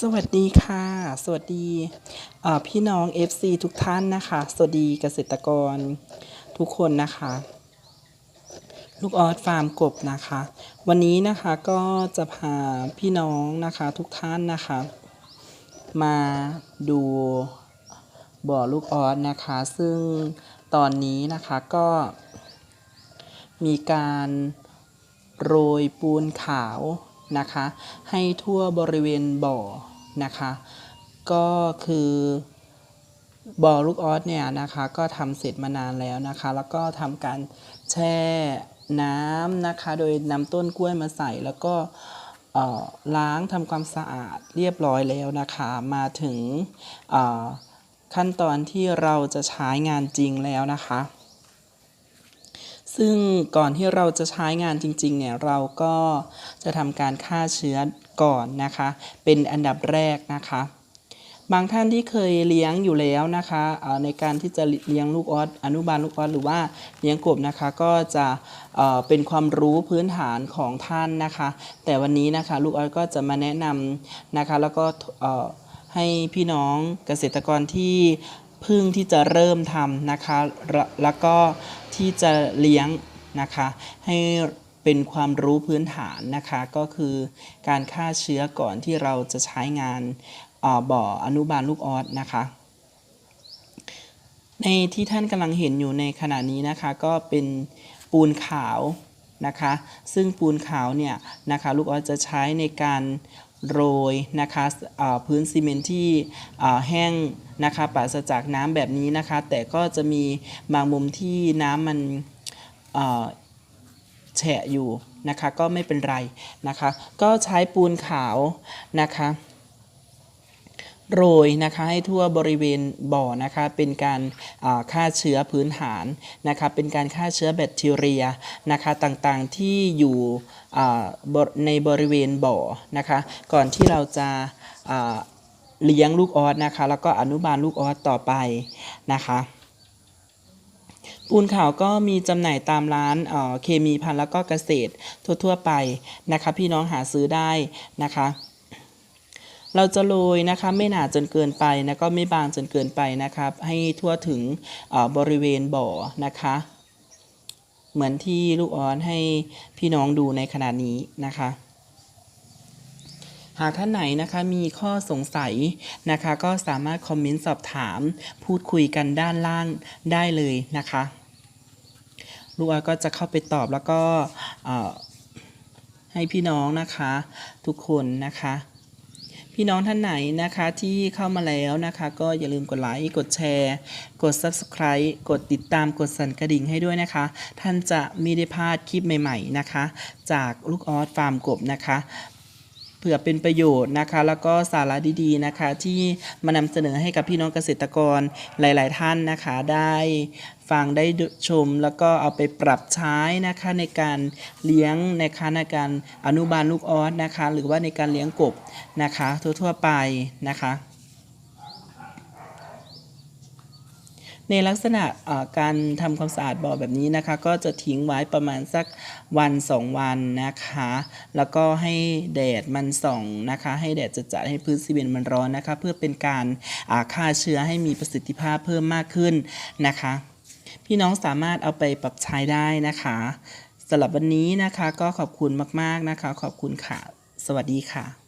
สวัสดีค่ะ สวัสดีพี่น้อง FC ทุกท่านนะคะ สวัสดีเกษตรกรทุกคนนะคะ ลูกออสฟาร์มกบนะคะ วันนี้นะคะก็จะพาพี่น้องนะคะทุกท่านนะคะ มาดูบ่อลูกออสนะคะ ซึ่งตอนนี้นะคะก็มีการโรยปูนขาว นะคะ ให้ทั่วบริเวณบ่อนะคะ ก็คือบ่อลูกออสเนี่ยนะคะ ก็ทำเสร็จมานานแล้วนะคะ แล้วก็ทำการแช่น้ำนะคะ โดยนำต้นกล้วยมาใส่แล้วก็ล้างทำความสะอาดเรียบร้อยแล้วนะคะ มาถึงขั้นตอนที่เราจะใช้งานจริงแล้วนะคะ ซึ่งก่อนที่เราจะใช้งานจริงๆเนี่ยเราก็จะทำการฆ่าเชื้อก่อนนะคะ เป็นอันดับแรกนะคะ บางท่านที่เคยเลี้ยงอยู่แล้วนะคะเอ่อในการที่จะเลี้ยงลูกออสอนุบาลลูกออสหรือว่าเลี้ยงกบนะคะก็จะเอ่อเป็นความรู้พื้นฐานของท่านนะคะ แต่วันนี้นะคะลูกออสก็จะมาแนะนำนะคะ แล้วก็เอ่อให้พี่น้องเกษตรกรที่เพิ่งที่จะเริ่มทำนะคะ แล้วก็ ที่จะเลี้ยงนะคะให้เป็นความรู้พื้นฐานนะคะก็คือการฆ่าเชื้อก่อนที่เราจะใช้งานอ่อบ่ออนุบาลลูกออสนะคะในที่ท่านกำลังเห็นอยู่ในขณะนี้นะคะก็เป็นปูนขาวนะคะ ซึ่งปูนขาวเนี่ยนะคะลูกออสจะใช้ในการ โรยนะคะพื้นซีเมนต์ที่แห้งนะคะปราศจากน้ำแบบนี้นะคะ แต่ก็จะมีบางมุมที่น้ำมันแฉะอยู่นะคะก็ไม่เป็นไรนะคะ ก็ใช้ปูนขาวนะคะ โรยนะคะให้ทั่วบริเวณบ่อนะคะเป็นการฆ่าเชื้อพื้นฐานนะคะเป็นการฆ่าเชื้อแบคทีเรียนะคะต่างๆที่อยู่ในบริเวณบ่อนะคะก่อนที่เราจะเลี้ยงลูกออสนะคะแล้วก็อนุบาลลูกออสต่อไปนะคะปูนขาวก็มีจำหน่ายตามร้านเอ่อเคมีพันธุ์แล้วก็เกษตรทั่วๆไปนะคะพี่น้องหาซื้อได้นะคะ เราจะโรยนะคะไม่หนาจนเกินไปนะก็ไม่บางจนเกินไปนะครับ ให้ทั่วถึงบริเวณบ่อนะคะ เหมือนที่ลูกออนให้พี่น้องดูในขณะนี้นะคะหากท่านไหนนะคะมีข้อสงสัยนะคะ ก็สามารถคอมเมนต์สอบถาม พูดคุยกันด้านล่างได้เลยนะคะลูกออยก็จะเข้าไปตอบแล้วก็ให้พี่น้องนะคะ ทุกคนนะคะ พี่น้องท่านไหนนะคะที่เข้ามาแล้วนะคะ ก็อย่าลืมกดไลค์กดแชร์ กด Subscribe กดติดตามกดสั่นกระดิ่งให้ด้วยนะคะ ท่านจะไม่ได้พลาดคลิปใหม่ ๆนะคะ จากลูกออสฟาร์มกบนะคะ เผื่อเป็นประโยชน์นะคะ แล้วก็สาระดีๆนะคะ ที่มานำเสนอให้กับพี่น้องเกษตรกรหลาย ๆ ท่านนะคะได้ฟังได้ชมแล้วก็เอาไปปรับใช้นะคะในการเลี้ยงนะคะในการอนุบาลลูกออสนะคะ หรือว่าในการเลี้ยงกบนะคะ ทั่วๆไปนะคะ ในลักษณะการทำความสะอาดบ่อแบบนี้นะคะ ก็จะทิ้งไว้ประมาณสักวันสองวันนะคะ แล้วก็ให้แดดมันส่องนะคะ ให้แดดจัดๆให้พื้นซีเมนต์มันร้อนนะคะ เพื่อเป็นการฆ่าเชื้อให้มีประสิทธิภาพเพิ่มมากขึ้นนะคะ พี่น้องสามารถเอาไปปรับใช้ได้นะคะสำหรับวันนี้นะคะก็ขอบคุณมาก ๆนะคะ ขอบคุณค่ะ สวัสดีค่ะ